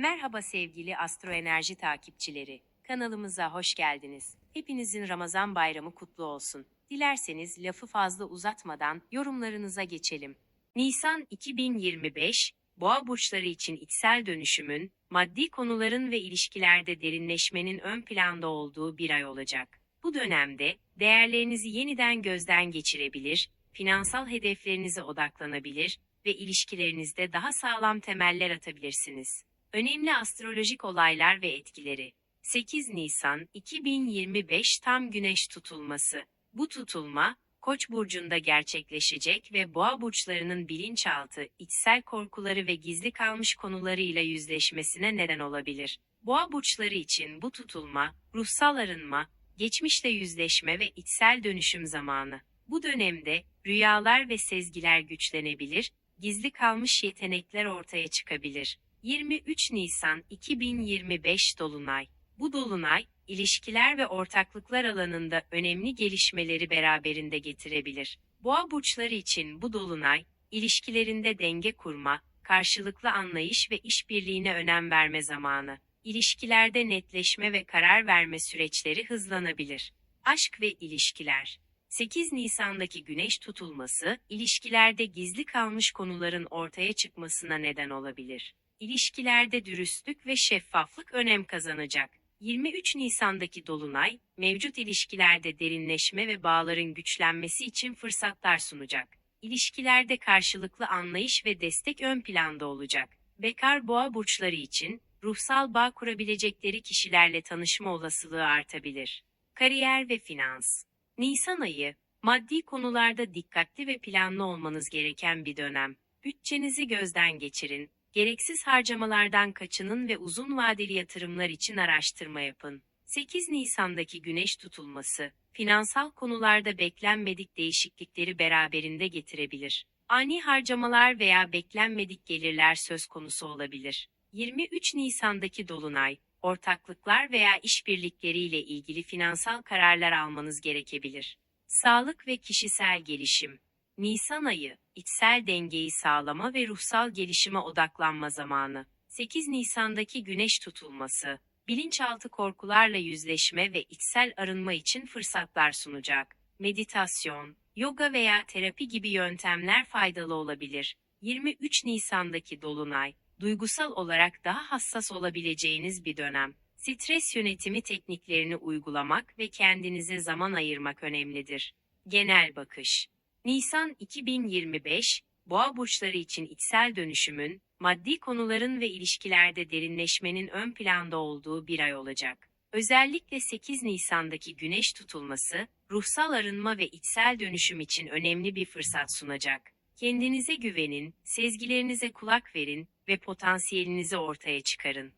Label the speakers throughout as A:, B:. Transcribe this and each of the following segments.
A: Merhaba sevgili astroenerji takipçileri. Kanalımıza hoş geldiniz. Hepinizin Ramazan bayramı kutlu olsun. Dilerseniz lafı fazla uzatmadan yorumlarınıza geçelim. Nisan 2025, Boğa burçları için içsel dönüşümün, maddi konuların ve ilişkilerde derinleşmenin ön planda olduğu bir ay olacak. Bu dönemde değerlerinizi yeniden gözden geçirebilir, finansal hedeflerinize odaklanabilir ve ilişkilerinizde daha sağlam temeller atabilirsiniz. Önemli astrolojik olaylar ve etkileri. 8 Nisan 2025 tam güneş tutulması. Bu tutulma, Koç burcunda gerçekleşecek ve Boğa burçlarının bilinçaltı, içsel korkuları ve gizli kalmış konularıyla yüzleşmesine neden olabilir. Boğa burçları için bu tutulma, ruhsal arınma, geçmişle yüzleşme ve içsel dönüşüm zamanı. Bu dönemde rüyalar ve sezgiler güçlenebilir, gizli kalmış yetenekler ortaya çıkabilir. 23 Nisan 2025 Dolunay Bu dolunay, ilişkiler ve ortaklıklar alanında önemli gelişmeleri beraberinde getirebilir. Boğa burçları için bu dolunay, ilişkilerinde denge kurma, karşılıklı anlayış ve işbirliğine önem verme zamanı. İlişkilerde netleşme ve karar verme süreçleri hızlanabilir. Aşk ve ilişkiler 8 Nisan'daki güneş tutulması, ilişkilerde gizli kalmış konuların ortaya çıkmasına neden olabilir. İlişkilerde dürüstlük ve şeffaflık önem kazanacak. 23 Nisan'daki dolunay, mevcut ilişkilerde derinleşme ve bağların güçlenmesi için fırsatlar sunacak. İlişkilerde karşılıklı anlayış ve destek ön planda olacak. Bekar boğa burçları için ruhsal bağ kurabilecekleri kişilerle tanışma olasılığı artabilir. Kariyer ve finans Nisan ayı, maddi konularda dikkatli ve planlı olmanız gereken bir dönem. Bütçenizi gözden geçirin, gereksiz harcamalardan kaçının ve uzun vadeli yatırımlar için araştırma yapın. 8 Nisan'daki güneş tutulması, finansal konularda beklenmedik değişiklikleri beraberinde getirebilir. Ani harcamalar veya beklenmedik gelirler söz konusu olabilir. 23 Nisan'daki dolunay, ortaklıklar veya işbirlikleriyle ilgili finansal kararlar almanız gerekebilir. Sağlık ve kişisel gelişim Nisan ayı, içsel dengeyi sağlama ve ruhsal gelişime odaklanma zamanı. 8 Nisan'daki güneş tutulması, bilinçaltı korkularla yüzleşme ve içsel arınma için fırsatlar sunacak. Meditasyon, yoga veya terapi gibi yöntemler faydalı olabilir. 23 Nisan'daki dolunay, duygusal olarak daha hassas olabileceğiniz bir dönem. Stres yönetimi tekniklerini uygulamak ve kendinize zaman ayırmak önemlidir. Genel bakış Nisan 2025, Boğa burçları için içsel dönüşümün, maddi konuların ve ilişkilerde derinleşmenin ön planda olduğu bir ay olacak. Özellikle 8 Nisan'daki güneş tutulması, ruhsal arınma ve içsel dönüşüm için önemli bir fırsat sunacak. Kendinize güvenin, sezgilerinize kulak verin ve potansiyelinizi ortaya çıkarın.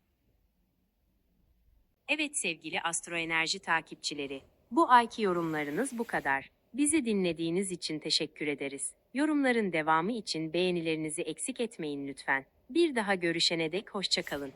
A: Evet sevgili astroenerji takipçileri, bu ayki yorumlarınız bu kadar. Bizi dinlediğiniz için teşekkür ederiz. Yorumların devamı için beğenilerinizi eksik etmeyin lütfen. Bir daha görüşene dek hoşçakalın.